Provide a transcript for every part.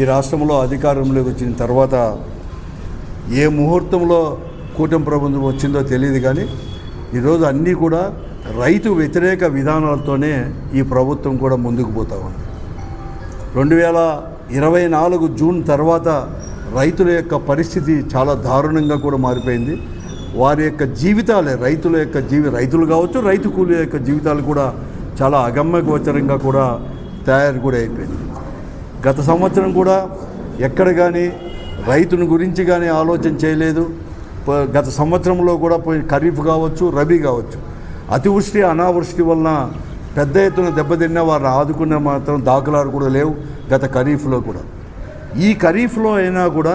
ఈ రాష్ట్రంలో అధికారంలోకి వచ్చిన తర్వాత ఏ ముహూర్తంలో కూటమి ప్రభుత్వం వచ్చిందో తెలియదు కానీ ఈరోజు అన్నీ కూడా రైతు వ్యతిరేక విధానాలతోనే ఈ ప్రభుత్వం కూడా ముందుకు పోతా ఉంది. రెండు వేల ఇరవై నాలుగు జూన్ తర్వాత రైతుల యొక్క పరిస్థితి చాలా దారుణంగా కూడా మారిపోయింది. వారి యొక్క జీవితాలే రైతుల యొక్క జీవి రైతులు కావచ్చు రైతు కూలీల యొక్క జీవితాలు కూడా చాలా అగమ్య గోచరంగా కూడా తయారు కూడా అయిపోయింది. గత సంవత్సరం కూడా ఎక్కడ కానీ రైతుని గురించి కానీ ఆలోచన చేయలేదు. గత సంవత్సరంలో కూడా పోయి ఖరీఫ్ కావచ్చు రబీ కావచ్చు. అతివృష్టి అనావృష్టి వలన పెద్ద ఎత్తున దెబ్బతిన్న వారిని ఆదుకునే మాత్రం దాఖలాలు కూడా లేవు గత ఖరీఫ్లో కూడా. ఈ ఖరీఫ్లో అయినా కూడా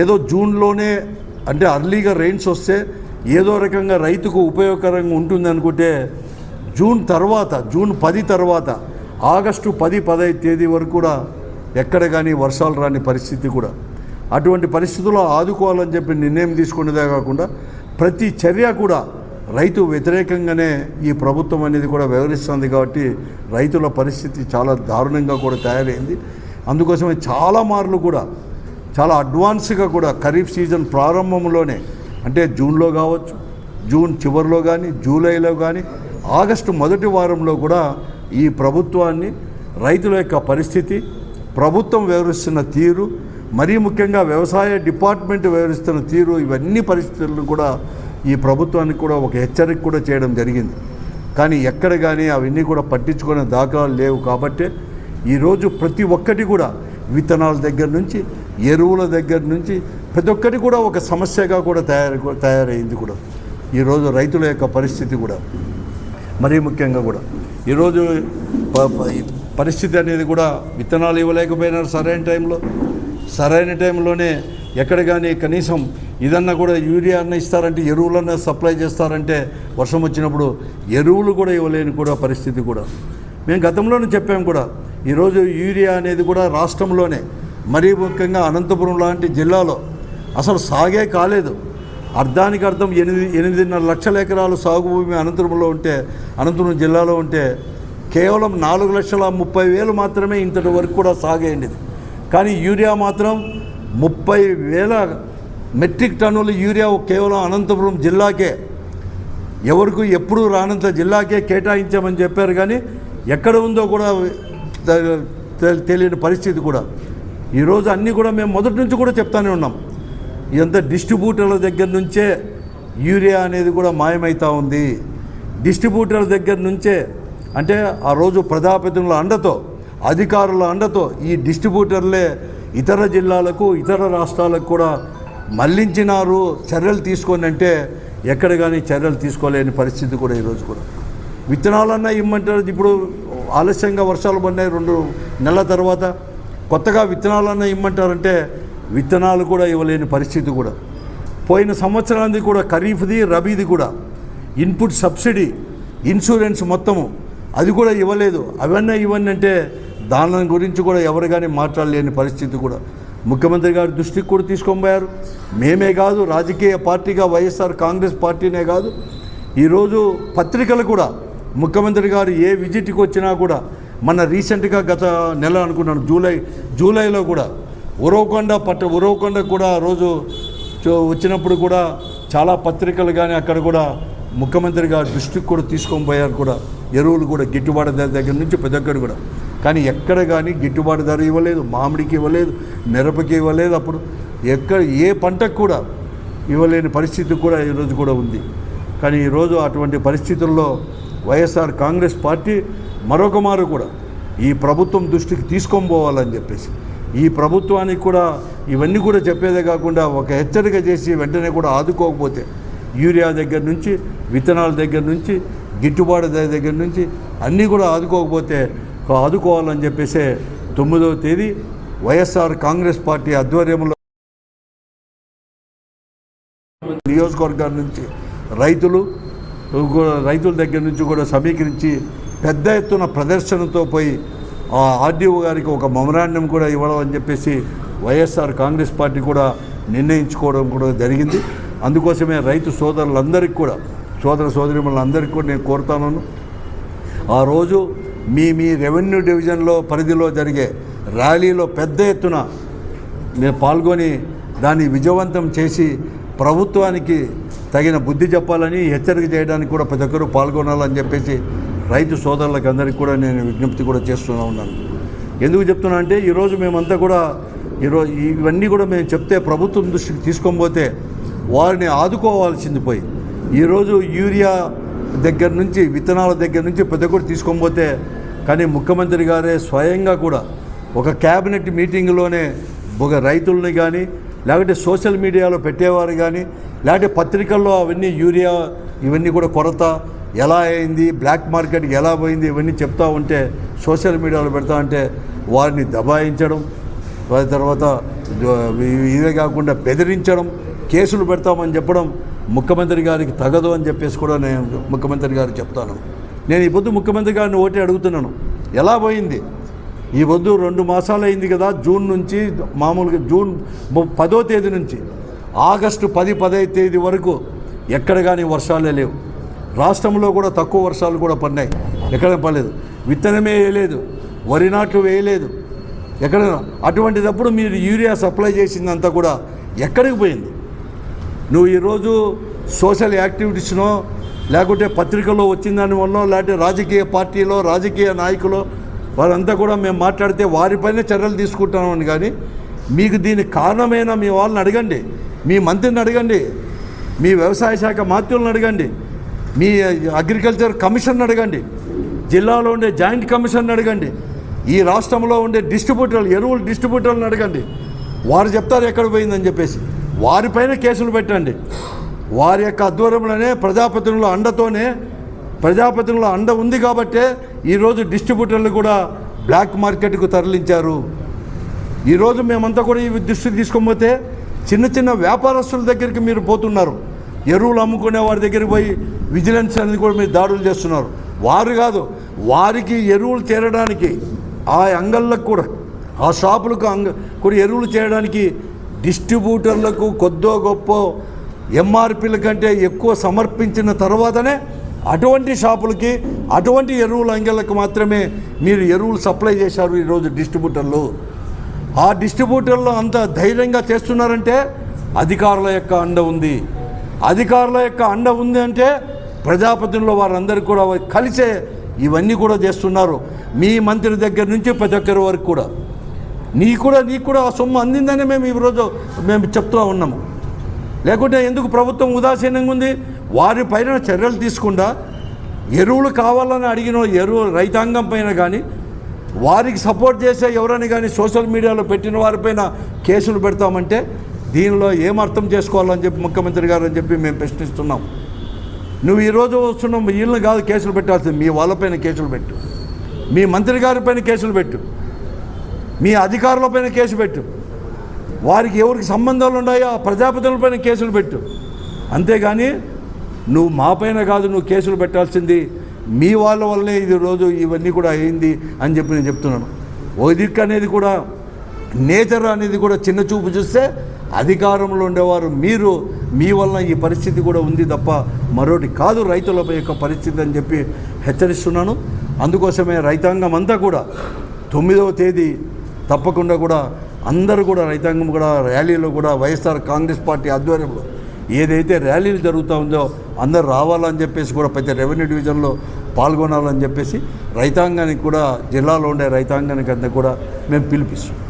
ఏదో జూన్లోనే అంటే అర్లీగా రెయిన్స్ వస్తే ఏదో రకంగా రైతుకు ఉపయోగకరంగా ఉంటుంది అనుకుంటే జూన్ తర్వాత జూన్ పది తర్వాత ఆగస్టు పది పదహైదు తేదీ వరకు కూడా ఎక్కడ కానీ వర్షాలు రాని పరిస్థితి కూడా. అటువంటి పరిస్థితుల్లో ఆదుకోవాలని చెప్పి నిర్ణయం తీసుకునేదే కాకుండా ప్రతి చర్య కూడా రైతు వ్యతిరేకంగానే ఈ ప్రభుత్వం అనేది కూడా వ్యవహరిస్తుంది కాబట్టి రైతుల పరిస్థితి చాలా దారుణంగా కూడా తయారైంది. అందుకోసమే చాలా మార్లు కూడా చాలా అడ్వాన్స్గా కూడా ఖరీఫ్ సీజన్ ప్రారంభంలోనే అంటే జూన్లో కావచ్చు జూన్ చివరిలో కానీ జూలైలో కానీ ఆగస్టు మొదటి వారంలో కూడా ఈ ప్రభుత్వాన్ని రైతుల యొక్క పరిస్థితి ప్రభుత్వం వ్యవహరిస్తున్న తీరు మరీ ముఖ్యంగా వ్యవసాయ డిపార్ట్మెంట్ వ్యవహరిస్తున్న తీరు ఇవన్నీ పరిస్థితులను కూడా ఈ ప్రభుత్వానికి కూడా ఒక హెచ్చరిక కూడా చేయడం జరిగింది. కానీ ఎక్కడ కానీ అవన్నీ కూడా పట్టించుకునే దాఖలాలు లేవు కాబట్టి ఈరోజు ప్రతి ఒక్కటి కూడా విత్తనాల దగ్గర నుంచి ఎరువుల దగ్గర నుంచి ప్రతి ఒక్కటి కూడా ఒక సమస్యగా కూడా తయారు తయారైంది కూడా. ఈరోజు రైతుల యొక్క పరిస్థితి కూడా మరీ ముఖ్యంగా కూడా. ఈరోజు పరిస్థితి అనేది కూడా విత్తనాలు ఇవ్వలేకపోయినారు సరైన టైంలో. సరైన టైంలోనే ఎక్కడ కానీ కనీసం ఇదన్నా కూడా యూరియా అన్న ఇస్తారంటే ఎరువులన్నా సప్లై చేస్తారంటే వర్షం వచ్చినప్పుడు ఎరువులు కూడా ఇవ్వలేని కూడా పరిస్థితి కూడా. మేము గతంలోనే చెప్పాము కూడా ఈరోజు యూరియా అనేది కూడా రాష్ట్రంలోనే మరీ ముఖ్యంగా అనంతపురం లాంటి జిల్లాలో అసలు సాగే కాలేదు. అర్ధానికి అర్థం ఎనిమిది ఎనిమిదిన్నర లక్షల ఎకరాలు సాగు భూమి అనంతపురంలో ఉంటే అనంతపురం జిల్లాలో ఉంటే కేవలం నాలుగు లక్షల ముప్పై వేలు మాత్రమే ఇంతటి వరకు కూడా సాగైంది కానీ యూరియా మాత్రం ముప్పై వేల మెట్రిక్ టన్నుల యూరియా కేవలం అనంతపురం జిల్లాకే ఎవరికి ఎప్పుడు రానంత జిల్లాకే కేటాయించామని చెప్పారు కానీ ఎక్కడ ఉందో కూడా తెలియని పరిస్థితి కూడా. ఈరోజు అన్నీ కూడా మేము మొదటి నుంచి కూడా చెప్తానే ఉన్నాం. ఇదంతా డిస్ట్రిబ్యూటర్ల దగ్గర నుంచే యూరియా అనేది కూడా మాయమవుతూ ఉంది. డిస్ట్రిబ్యూటర్ల దగ్గర నుంచే అంటే ఆ రోజు ప్రజాప్రతినిధుల అండతో అధికారుల అండతో ఈ డిస్ట్రిబ్యూటర్లే ఇతర జిల్లాలకు ఇతర రాష్ట్రాలకు కూడా మళ్ళించినారు చర్యలు తీసుకొని అంటే ఎక్కడ కానీ చర్యలు తీసుకోలేని పరిస్థితి కూడా ఈరోజు కూడా. విత్తనాలన్నా ఇమ్మంటారు. ఇప్పుడు ఆలస్యంగా వర్షాలు పడినాయి రెండు నెలల తర్వాత. కొత్తగా విత్తనాలన్నా ఇమ్మంటారంటే విత్తనాలు కూడా ఇవ్వలేని పరిస్థితి కూడా. పోయిన సంవత్సరానికి కూడా ఖరీఫ్ది రబీది కూడా. ఇన్పుట్ సబ్సిడీ ఇన్సూరెన్స్ మొత్తము అది కూడా ఇవ్వలేదు. అవన్నీ ఇవన్నీ అంటే దాని గురించి కూడా ఎవరు కానీ మాట్లాడలేని పరిస్థితి కూడా. ముఖ్యమంత్రి గారి దృష్టికి కూడా తీసుకొని పోయారు మేమే కాదు రాజకీయ పార్టీగా వైఎస్ఆర్ కాంగ్రెస్ పార్టీనే కాదు. ఈరోజు పత్రికలు కూడా ముఖ్యమంత్రి గారు ఏ విజిట్కి వచ్చినా కూడా మన రీసెంట్గా గత నెల అనుకున్నాను జూలై జూలైలో కూడా ఉరవకొండ పట్ట ఉరవకొండ కూడా రోజు వచ్చినప్పుడు కూడా చాలా పత్రికలు కానీ అక్కడ కూడా ముఖ్యమంత్రి గారి దృష్టికి కూడా తీసుకొని పోయారు కూడా. ఎరువులు కూడా గిట్టుబాటు ధర దగ్గర నుంచి ప్రతి ఒక్కరు కూడా. కానీ ఎక్కడ కానీ గిట్టుబాటు ధర ఇవ్వలేదు మామిడికి ఇవ్వలేదు మిరపకి ఇవ్వలేదు అప్పుడు. ఎక్కడ ఏ పంటకు కూడా ఇవ్వలేని పరిస్థితి కూడా ఈరోజు కూడా ఉంది. కానీ ఈరోజు అటువంటి పరిస్థితుల్లో వైఎస్ఆర్ కాంగ్రెస్ పార్టీ మరొక మారు కూడా ఈ ప్రభుత్వం దృష్టికి తీసుకొని పోవాలని చెప్పేసి. ఈ ప్రభుత్వానికి కూడా ఇవన్నీ కూడా చెప్పేదే కాకుండా ఒక హెచ్చరిక చేసి వెంటనే కూడా ఆదుకోకపోతే యూరియా దగ్గర నుంచి విత్తనాల దగ్గర నుంచి గిట్టుబాటు దగ్గర నుంచి అన్నీ కూడా ఆదుకోకపోతే ఆదుకోవాలని చెప్పేసే తొమ్మిదవ తేదీ వైఎస్ఆర్ కాంగ్రెస్ పార్టీ ఆధ్వర్యంలో నియోజకవర్గాల నుంచి రైతులు రైతుల దగ్గర నుంచి కూడా సమీకరించి పెద్ద ఎత్తున ప్రదర్శనతో పోయి ఆ ఆర్డీఓ గారికి ఒక మెమరాండం కూడా ఇవ్వడం అని చెప్పేసి వైఎస్ఆర్ కాంగ్రెస్ పార్టీ కూడా నిర్ణయించుకోవడం కూడా జరిగింది. అందుకోసమే రైతు సోదరులందరికీ కూడా సోదర సోదరిమలందరికీ కూడా నేను కోరుతాను ఆ రోజు మీ మీ రెవెన్యూ డివిజన్లో పరిధిలో జరిగే ర్యాలీలో పెద్ద ఎత్తున నేను పాల్గొని దాన్ని విజయవంతం చేసి ప్రభుత్వానికి తగిన బుద్ధి చెప్పాలని హెచ్చరిక చేయడానికి కూడా ప్రతి ఒక్కరూ పాల్గొనాలని చెప్పేసి రైతు సోదరులకు అందరికీ కూడా నేను విజ్ఞప్తి కూడా చేస్తూనే ఉన్నాను. ఎందుకు చెప్తున్నా అంటే ఈరోజు మేమంతా కూడా ఈరోజు ఇవన్నీ కూడా మేము చెప్తే ప్రభుత్వం దృష్టికి తీసుకొని పోతే వారిని ఆదుకోవాల్సింది పోయి. ఈరోజు యూరియా దగ్గర నుంచి విత్తనాల దగ్గర నుంచి పెద్ద కూడా తీసుకోకపోతే కానీ ముఖ్యమంత్రి గారే స్వయంగా కూడా ఒక క్యాబినెట్ మీటింగ్లోనే ఒక రైతుల్ని కానీ లేకపోతే సోషల్ మీడియాలో పెట్టేవారు కానీ లేకపోతే పత్రికల్లో అవన్నీ యూరియా ఇవన్నీ కూడా కొరత ఎలా అయింది బ్లాక్ మార్కెట్కి ఎలా పోయింది ఇవన్నీ చెప్తా ఉంటే సోషల్ మీడియాలో పెడతా ఉంటే వారిని దబాయించడం తర్వాత ఇవే కాకుండా బెదిరించడం కేసులు పెడతామని చెప్పడం ముఖ్యమంత్రి గారికి తగదు అని చెప్పేసి కూడా నేను ముఖ్యమంత్రి గారికి చెప్తాను. నేను ఈ పొద్దు ముఖ్యమంత్రి గారిని ఓటే అడుగుతున్నాను. ఎలా పోయింది? ఈ పొద్దు రెండు మాసాలు అయింది కదా జూన్ నుంచి మామూలుగా జూన్ పదో తేదీ నుంచి. ఆగస్టు పది పదహైదు తేదీ వరకు ఎక్కడ కానీ వర్షాలే లేవు. రాష్ట్రంలో కూడా తక్కువ వర్షాలు కూడా పడినాయి. ఎక్కడ పడలేదు. విత్తనమే వేయలేదు. వరి నాట్లు వేయలేదు. ఎక్కడ అటువంటిదప్పుడు మీరు యూరియా సప్లై చేసిందంతా కూడా ఎక్కడికి పోయింది? నువ్వు ఈరోజు సోషల్ యాక్టివిటీస్నో లేకుంటే పత్రికలో వచ్చిందాని వల్ల లేకపోతే రాజకీయ పార్టీలో రాజకీయ నాయకులు వారంతా కూడా మేము మాట్లాడితే వారిపైన చర్యలు తీసుకుంటామని కానీ మీకు దీనికి కారణమైన మీ వాళ్ళని అడగండి. మీ మంత్రిని అడగండి. మీ వ్యవసాయ శాఖ మాత్రులను అడగండి. మీ అగ్రికల్చర్ కమిషన్ అడగండి. జిల్లాలో ఉండే జాయింట్ కమిషన్ అడగండి. ఈ రాష్ట్రంలో ఉండే డిస్ట్రిబ్యూటర్లు ఎరువులు డిస్ట్రిబ్యూటర్లను అడగండి. వారు చెప్తారు ఎక్కడ పోయిందని చెప్పేసి. వారిపైన కేసులు పెట్టండి. వారి యొక్క ఆధ్వర్యంలోనే ప్రజాప్రతినిధుల అండతోనే ప్రజాప్రతినిధుల అండ ఉంది కాబట్టే ఈరోజు డిస్ట్రిబ్యూటర్లు కూడా బ్లాక్ మార్కెట్కు తరలించారు. ఈరోజు మేమంతా కూడా ఈ దృష్టికి తీసుకోకపోతే చిన్న చిన్న వ్యాపారస్తుల దగ్గరికి మీరు పోతున్నారు. ఎరువులు అమ్ముకునే వారి దగ్గరికి పోయి విజిలెన్స్ అనేది కూడా మీరు దాడులు చేస్తున్నారు. వారు కాదు వారికి ఎరువులు చేరడానికి ఆ అంగళ్ళకు కూడా ఆ షాపులకు అంగ కూడా ఎరువులు చేయడానికి డిస్ట్రిబ్యూటర్లకు కొద్దో గొప్ప ఎంఆర్పీల కంటే ఎక్కువ సమర్పించిన తర్వాతనే అటువంటి షాపులకి అటువంటి ఎరువుల అంగళ్ళకు మాత్రమే మీరు ఎరువులు సప్లై చేశారు ఈరోజు డిస్ట్రిబ్యూటర్లు. ఆ డిస్ట్రిబ్యూటర్లు అంత ధైర్యంగా చేస్తున్నారంటే అధికారుల యొక్క అండ ఉంది. అధికారుల యొక్క అండ ఉంది అంటే ప్రజాపతిలో వారందరూ కూడా కలిసే ఇవన్నీ కూడా చేస్తున్నారు. మీ మంత్రి దగ్గర నుంచి ప్రతి ఒక్కరి వరకు కూడా. నీ కూడా నీకు కూడా ఆ సొమ్ము అందిందని మేము ఈరోజు మేము చెప్తూ ఉన్నాము. లేకుంటే ఎందుకు ప్రభుత్వం ఉదాసీనంగా ఉంది? వారి పైన చర్యలు తీసుకుండా? ఎరువులు కావాలని అడిగిన ఎరువు రైతాంగం పైన కానీ వారికి సపోర్ట్ చేసే ఎవరైనా కానీ సోషల్ మీడియాలో పెట్టిన వారిపైన కేసులు పెడతామంటే దీనిలో ఏం అర్థం చేసుకోవాలని చెప్పి ముఖ్యమంత్రి గారు అని చెప్పి మేము ప్రశ్నిస్తున్నాం. నువ్వు ఈరోజు వస్తున్నావు వీళ్ళని కాదు కేసులు పెట్టాల్సింది మీ వాళ్ళపైన కేసులు పెట్టు. మీ మంత్రి గారిపైన కేసులు పెట్టు. మీ అధికారులపైన కేసు పెట్టు. వారికి ఎవరికి సంబంధాలు ఉన్నాయో ఆ ప్రజాపతులపైన కేసులు పెట్టు. అంతేగాని నువ్వు మాపైన కాదు నువ్వు కేసులు పెట్టాల్సింది మీ వాళ్ళ వల్లనే ఇది రోజు ఇవన్నీ కూడా అయింది అని చెప్పి నేను చెప్తున్నాను. ఓ దిక్కు అనేది కూడా నేచర్ అనేది కూడా చిన్న చూపు చూస్తే అధికారంలో ఉండేవారు మీరు మీ వలన ఈ పరిస్థితి కూడా ఉంది తప్ప మరొకటి కాదు రైతుల యొక్క పరిస్థితి అని చెప్పి హెచ్చరిస్తున్నాను. అందుకోసమే రైతాంగం అంతా కూడా తొమ్మిదవ తేదీ తప్పకుండా కూడా అందరూ కూడా రైతాంగం కూడా ర్యాలీలో కూడా వైఎస్ఆర్ కాంగ్రెస్ పార్టీ ఆధ్వర్యంలో ఏదైతే ర్యాలీలు జరుగుతూ ఉందో అందరు రావాలని చెప్పేసి కూడా ప్రతి రెవెన్యూ డివిజన్లో పాల్గొనాలని చెప్పేసి రైతాంగానికి కూడా జిల్లాలో ఉండే రైతాంగానికి అంతా కూడా మేము పిలిపిస్తాం